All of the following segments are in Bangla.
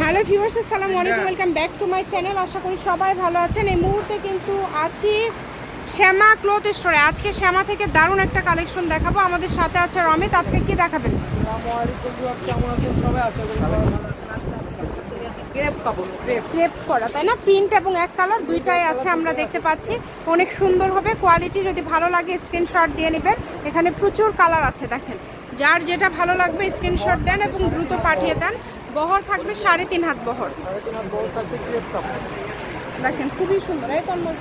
হ্যালো ভিউয়ার্স আসসালামু আলাইকুম welcome back to my channel. আশা করি সবাই ভালো আছেন। এই মুহূর্তে কিন্তু আছি শ্যামা ক্লথ স্টোরে। আজকে শ্যামা থেকে দারুণ একটা কালেকশন দেখাবো। আমাদের সাথে আছে রমিত আজকে কি দেখাবেন? ক্রেপ করা তাই না? প্রিন্ট এবং এক কালার দুইটাই আছে আমরা দেখতে পাচ্ছি। অনেক সুন্দর হবে কোয়ালিটি যদি ভালো লাগে স্ক্রিনশট দিয়ে নেবেন। এখানে প্রচুর কালার আছে দেখেন। যার যেটা ভালো লাগবে স্ক্রিনশট দেন এবং দ্রুত পাঠিয়ে দেন। বহর থাকবে সাড়ে তিন হাত বহর। দেখেন খুবই সুন্দর। এই তন্ময়।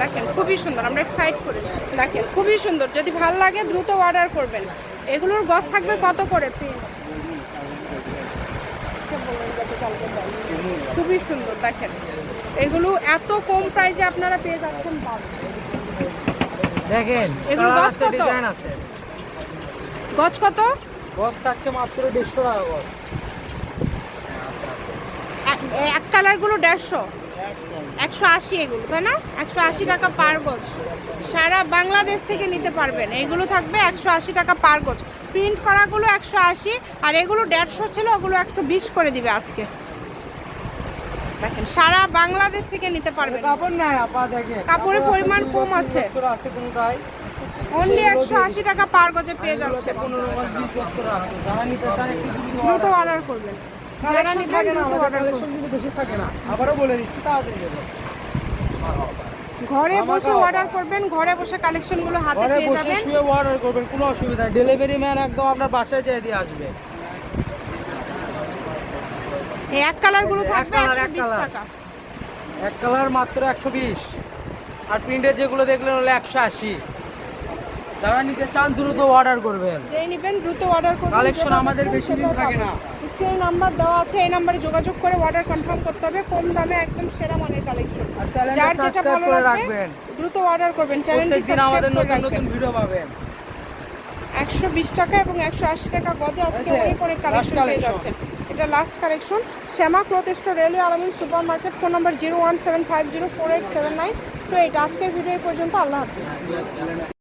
দেখেন খুবই সুন্দর। আমরা এক্সাইট করি। দেখেন খুবই সুন্দর। যদি ভালো লাগে দ্রুত অর্ডার করবেন। এগুলোর গছ থাকবে কত করে প্রিন্ট খুবই সুন্দর। দেখেন এগুলো এত কম প্রাইজে আপনারা পেয়ে যাচ্ছেন দেখেন এগুলো গছ কত? ডিজাইন আছে। গছ কত? গছ থাকছে মাত্র দেড়শো টাকা এক- এক কালারগুলো দেড়শো। একশো আশি এগুলো তাই না? একশো আশি টাকা পার গজ সারা বাংলাদেশ থেকে নিতে পারবেন। এগুলো থাকবে একশো আশি টাকা পার গজ প্রিন্ট করাগুলো একশো আশি আর এগুলো দেড়শো ছিল ওগুলো একশো বিশ করে দিবে আজকে। দেখেন সারা বাংলাদেশ থেকে নিতে পারবেন কাপড় নাই আপা দেখেন কাপড়ের পরিমাণ কম আছে। অনলি একশো আশি টাকা পার গজে পেয়ে যাচ্ছে। দ্রুত অর্ডার করবেন। যারা নিবেন দ্রুত অর্ডার আবারও বলে দিচ্ছি তাড়াতাড়ি ঘরে বসে অর্ডার করবেন ঘরে বসে কালেকশনগুলো হাতে পেয়ে যাবেন। অর্ডার করবেন কোনো অসুবিধা নেই। ডেলিভারি ম্যান একদম আপনার বাসায় যেয়ে দিয়ে আসবে। এই এক কালারগুলো এক থাকবে colour, একশো এক বিশ colour। টাকা। এক কালার মাত্র একশো বিশ। আর প্রিন্টের যেগুলো দেখলেন হলো একশো আশি। যারা নিতে চান দ্রুত অর্ডার করবেন। যেই নেবেন দ্রুত অর্ডার করবেন কালেকশন আমাদের বেশি দিন থাকে না। স্ক্রিনে নাম্বার দেওয়া আছে এই নাম্বারে যোগাযোগ করে অর্ডার কনফার্ম করতে হবে। কম দামে একদম সেরা মানের কালেকশন যার যেটা ভালো লাগবে রাখবেন। দ্রুত অর্ডার করবেন। চ্যানেলটি প্রত্যেকদিন আমাদের নতুন নতুন ভিডিও পাবেন। একশো বিশ টাকা এবং একশো আশি টাকা গজে আজকে অনেক অনেক কালেকশন পেয়ে। যাচ্ছেন। এটা last collection Shyama cloth store railway আলমিন super market phone number zero one seven five zero four eight seven nine তো এইটা আজকের ভিডিও পর্যন্ত, আল্লাহ হাফিজ।